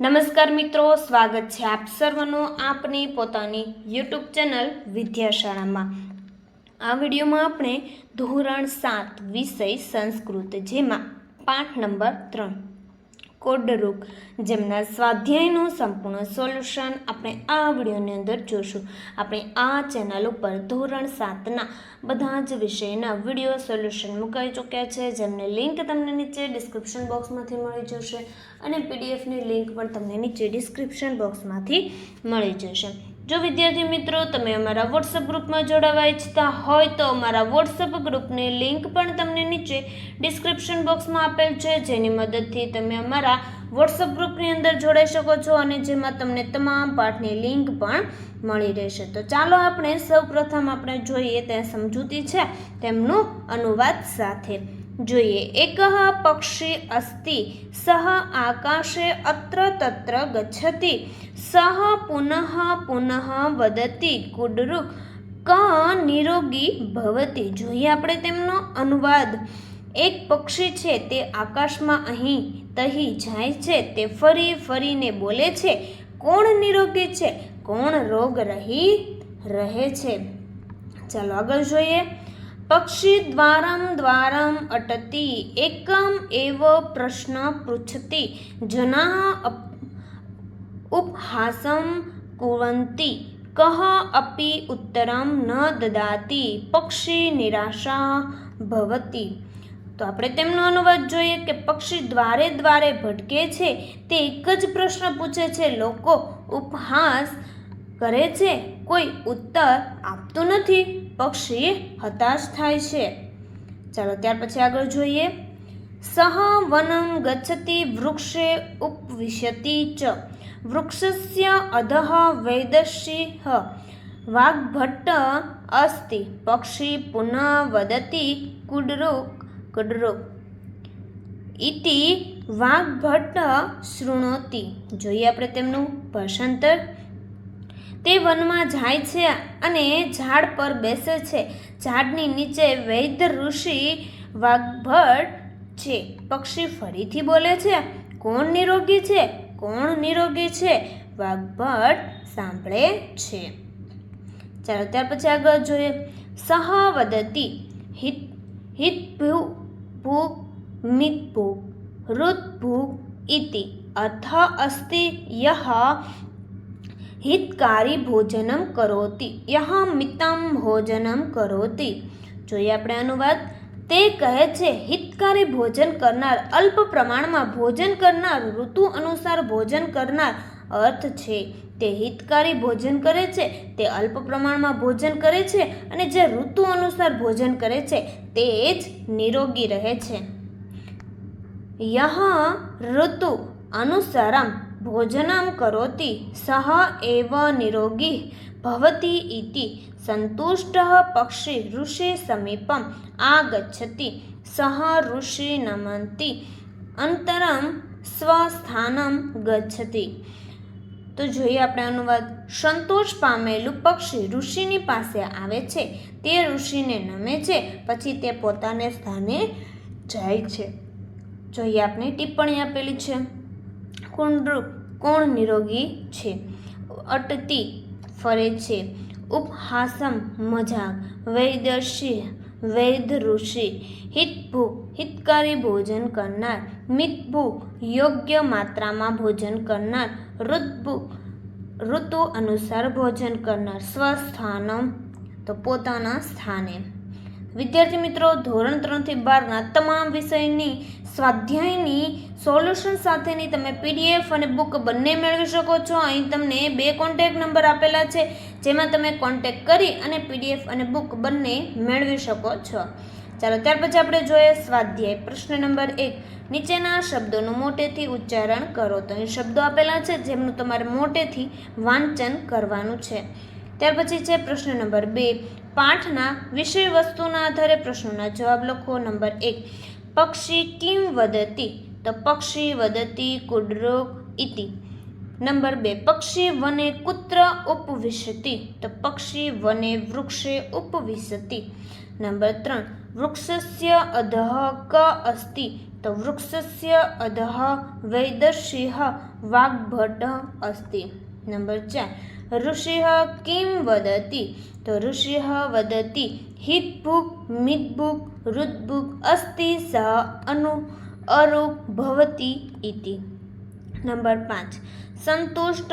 નમસ્કાર મિત્રો, સ્વાગત છે આપ સર્વનું આપની પોતાની યુટ્યુબ ચેનલ વિદ્યાશાળામાં. આ વિડીયોમાં આપણે ધોરણ સાત વિષય સંસ્કૃત, જેમાં પાઠ નંબર ત્રણ. કોડરૂપ જેમના સ્વાધ્યાયનું સંપૂર્ણ સોલ્યુશન આપણે આ વિડીયોની અંદર જોશું. આપણે આ ચેનલ ઉપર ધોરણ સાતના બધા જ વિષયના વીડિયો સોલ્યુશન મુકાઈ ચૂક્યા છે, જેમની લિંક તમને નીચે ડિસ્ક્રિપ્શન બોક્સમાંથી મળી જશે અને પીડીએફની લિંક પણ તમને નીચે ડિસ્ક્રિપ્શન બોક્સમાંથી મળી જશે. જો વિદ્યાર્થી મિત્રો, તમે અમારા વોટ્સઅપ ગ્રુપમાં જોડાવા ઈચ્છતા હોય તો અમારા વોટ્સઅપ ગ્રુપની લિંક પણ તમને નીચે ડિસ્ક્રિપ્શન બોક્સમાં આપેલ છે. જેની મદદથી તમે અમારા વોટ્સઅપ ગ્રુપની અંદર જોડાઈ શકો છો અને જેમાં તમને તમામ પાઠની લિંક પણ મળી રહેશે. તો ચાલો આપણે સૌપ્રથમ આપણે જોઈએ તે સમજૂતી છે તેમનું અનુવાદ સાથે. જોઈએ એક પક્ષી અસ્તિ, સહ આકાશે અત્ર તત્ર ગચ્છતિ, સહ પુનઃ પુનઃ વદતિ કુડરુ ક નિરોગી ભવતી. જોઈએ આપણે તેમનો અનુવાદ. એક પક્ષી છે તે આકાશમાં અહીં તહી જાય છે, તે ફરી ફરીને બોલે છે, કોણ નિરોગી છે? કોણ રોગ રહી રહે છે? ચાલો આગળ જોઈએ. પક્ષી દ્વારમ દ્વારમ અટતી, એકમ એવ પ્રશ્ન પૃચ્છતી જના ઉપહાસમ કુવંતી કહ અપી ઉત્તરમ ન દદાતી, પક્ષી નિરાશા ભવતી. તો આપણે તેમનો અનુવાદ જોઈએ કે પક્ષી દ્વારે દ્વારે ભટકે છે, તે એક જ પ્રશ્ન પૂછે છે, લોકો ઉપહાસ કરે છે, કોઈ ઉત્તર આપતું નથી. પક્ષી હતાશ થાય છે. ચાલો ત્યાર પછી આગળ જોઈએ. સહ વનમ ગચ્છતિ વૃક્ષે ઉપવિશતિ ચ. વૃક્ષસ્ય અધઃ વૈદર્ષિહ વાગ્ભટ્ટ અસ્તિ. પક્ષી પુનઃ વદતિ કુડરૂક કુડરૂક. ઇતિ વાગ્ભટ્ટ શૃણોતિ. જોઈએ આપણે તેમનું ભાષાંતર. તે વનમાં જાય છે અને ઝાડ પર બેસે છે. ઝાડની નીચે વૈદ્ય ઋષિ વાઘભટ છે. પક્ષી ફરીથી બોલે છે, કોણ નિરોગી છે? કોણ નિરોગી છે? વાઘભટ સાંભળે છે. ચાલો ત્યાર પછી આગળ જોઈએ. સહ વદતી હિત હિત ભૂ ભૂક મિત ભૂક હૃત ભૂક ઇતિ અર્થ અસ્તિ યહ હિતકારી ભોજનમ કરોતિ યહ મિતમ ભોજનમ કરોતિ. જોઈએ આપણે અનુવાદ. તે કહે છે, હિતકારી ભોજન કરનાર, અલ્પ પ્રમાણમાં ભોજન કરનાર, ઋતુ અનુસાર ભોજન કરનાર અર્થ છે. તે હિતકારી ભોજન કરે છે, તે અલ્પ પ્રમાણમાં ભોજન કરે છે અને જે ઋતુ અનુસાર ભોજન કરે છે, તે જ નિરોગી રહે છે. યહ ઋતુ અનુસારમ કરોતિ, સહ એવ નિરોગી ભવતી ઇતિ, સંતુષ્ટ પક્ષી ઋષિ સમીપમ આગચ્છતિ, સહ ઋષિ નમંતિ, અંતરમ સ્વસ્થાનમ ગચ્છતિ. તો જોઈએ આપણે અનુવાદ. સંતોષ પામેલું પક્ષી ઋષિની પાસે આવે છે. તે ઋષિને નમે છે. પછી તે પોતાને સ્થાને જાય છે. જોઈએ આપણે ટિપ્પણી આપેલી છે. કુંડરૂપ કોણ નિરોગી છે? અટતી ફરે છે. ઉપહાસમ મજાક, વૈદર્શી વૈદ ઋષિ હિતભુ, હિતકારી ભોજન કરનાર, મિતભુ, યોગ્ય માત્રામાં ભોજન કરનાર, ઋતભુ, ઋતુ અનુસાર ભોજન કરનાર, સ્વસ્થાનમ, તો પોતાના સ્થાને વિદ્યાર્થી મિત્રો, ધોરણ ત્રણથી બારના તમામ વિષયની, સ્વાધ્યાયની સોલ્યુશન સાથેની તમે પીડીએફ અને બુક બંને મેળવી શકો છો. અહીં તમને બે કોન્ટેક નંબર આપેલા છે, જેમાં તમે કોન્ટેક કરી અને પીડીએફ અને બુક બંને મેળવી શકો છો. ચાલો, ત્યાર પછી આપણે જોઈએ સ્વાધ્યાય. પ્રશ્ન નંબર એક, નીચેના શબ્દોનું મોટેથી ઉચ્ચારણ કરો. તો અહીં શબ્દો આપેલા છે, જેમનું તમારે મોટેથી વાંચન કરવાનું છે. ત્યાર પછી છે પ્રશ્ન નંબર બે. પાઠના વિષય વસ્તુના આધારે પ્રશ્નોના જવાબ લખો. નંબર એક, પક્ષી કિમ વદતી? તો પક્ષી વદતી કુડરો ઇતિ. નંબર બે, પક્ષી વને કુત્ર ઉપવિશતી? તો પક્ષી વને વૃક્ષે ઉપવિશતી. નંબર ત્રણ, વૃક્ષસ્ય અધઃ ક અસ્તિ? તો વૃક્ષસ્ય અધઃ વૈદર્શિહ વાગ્ભટ્ટ અસ્તિ. નંબર ચાર ઋષિઃ કિમ વદતિ? તો ઋષિહ વદતિ, હિતભુક, મિતભુક રુદ્ભુક અસ્તિ સહ અનુ અરુક ભવતી ઇતિ. નંબર પાંચ. સંતુષ્ટ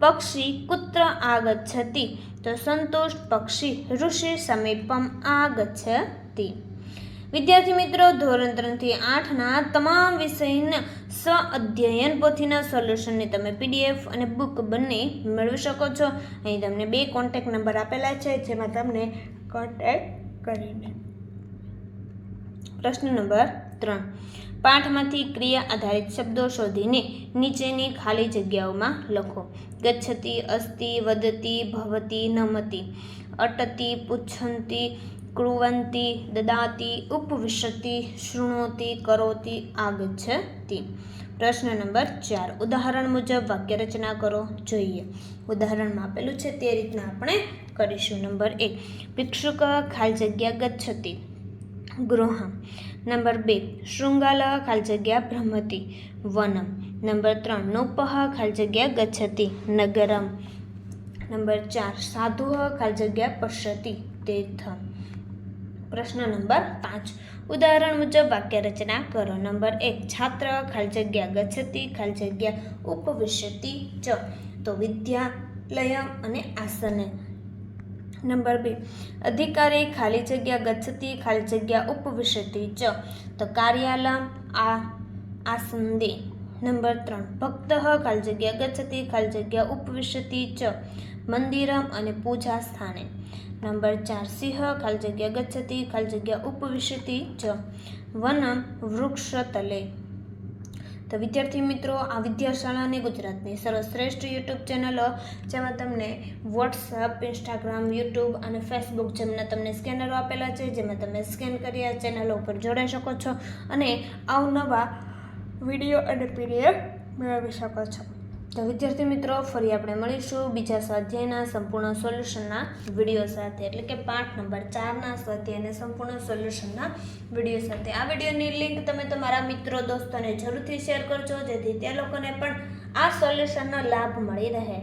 પક્ષી કુત્ર આગચ્છતિ? તો સંતુષ્ટ પક્ષી ઋષિ સમીપમ આગચ્છતિ. વિદ્યાર્થી મિત્રો, ધોરણ ત્રણથી આઠના તમામ વિષયના સ્વ અધ્યયન પોથીના સોલ્યુશનની તમે પીડીએફ અને બુક બંને મેળવી શકો છો. અહીં તમને બે કોન્ટેક નંબર આપેલા છે, જેમાં તમને કોન્ટેક કરીને. પ્રશ્ન નંબર ત્રણ. પાઠમાંથી ક્રિયા આધારિત શબ્દો શોધીને નીચેની ખાલી જગ્યાઓમાં લખો. ગચ્છતી, અસ્તિ, વધતી, ભવતી, નમતી. અટતી, પુચ્છંતી ક્રુવંતી, દદાતી, ઉપવિશતિ, શૃણોતી, કરોતી આગચ્છતિ. પ્રશ્ન નંબર ચાર. ઉદાહરણ મુજબ વાક્ય રચના કરો. જોઈએ. ઉદાહરણમાં આપેલું છે તે રીતના આપણે કરીશું. નંબર એક. ભિક્ષુક ખાલી જગ્યા ગચ્છતિ. ગૃહમ નંબર બે. શૃંગાલ ખાલી જગ્યા ભ્રમતી. વનમ નંબર ત્રણ. નૌપહ ખાલી જગ્યા ગચ્છતિ. નગરમ. નંબર ચાર. સાધુ ખાલી જગ્યા પશ્યતિ. તીર્થમ પ્રશ્ન નંબર પાંચ. ઉદાહરણ મુજબ વાક્ય રચના કરો. નંબર એક, છાત્ર, ખાલી જગ્યા ગચ્છતી, ખાલી જગ્યા ઉપવિશતી ચ તો વિદ્યાલય અને આસને. નંબર બે, અધિકારી, ખાલી જગ્યા ગચ્છતી, ખાલી જગ્યા ઉપવિશતી ચ તો કાર્યાલમ આ આસંદે નંબર ત્રણ, ભક્ત, ખાલી જગ્યા ગચ્છતી, ખાલી જગ્યા ઉપવિશતી ચ મંદિરમ અને પૂજા સ્થાને. નંબર ચાર, સિંહ, ખાલી જગ્યા ગચ્છતિ ખાલી જગ્યા ઉપવિશતિ ચ વનમ વૃક્ષ તલે તો વિદ્યાર્થી મિત્રો, આ વિદ્યાશાળાની ગુજરાતની સર્વશ્રેષ્ઠ યુટ્યુબ ચેનલો જેમાં તમને વોટ્સઅપ, ઇન્સ્ટાગ્રામ, યુટ્યુબ અને ફેસબુક જેમના તમને સ્કેનરો આપેલા છે, જેમાં તમે સ્કેન કરી આ ચેનલો ઉપર જોડાઈ શકો છો અને અવનવા વીડિયો અને પીડીએફ મેળવી શકો છો. તો વિદ્યાર્થી મિત્રો, ફરી આપણે મળીશું બીજા સ્વાધ્યાયના સંપૂર્ણ સોલ્યુશનના વીડિયો સાથે. એટલે કે પાઠ નંબર ચારના સ્વાધ્યાયના સંપૂર્ણ સોલ્યુશનના વીડિયો સાથે. આ વિડીયોની લિંક તમે તમારા મિત્રો, દોસ્તોને જરૂરથી શેર કરજો, જેથી તે લોકોને પણ આ સોલ્યુશનનો લાભ મળી રહે.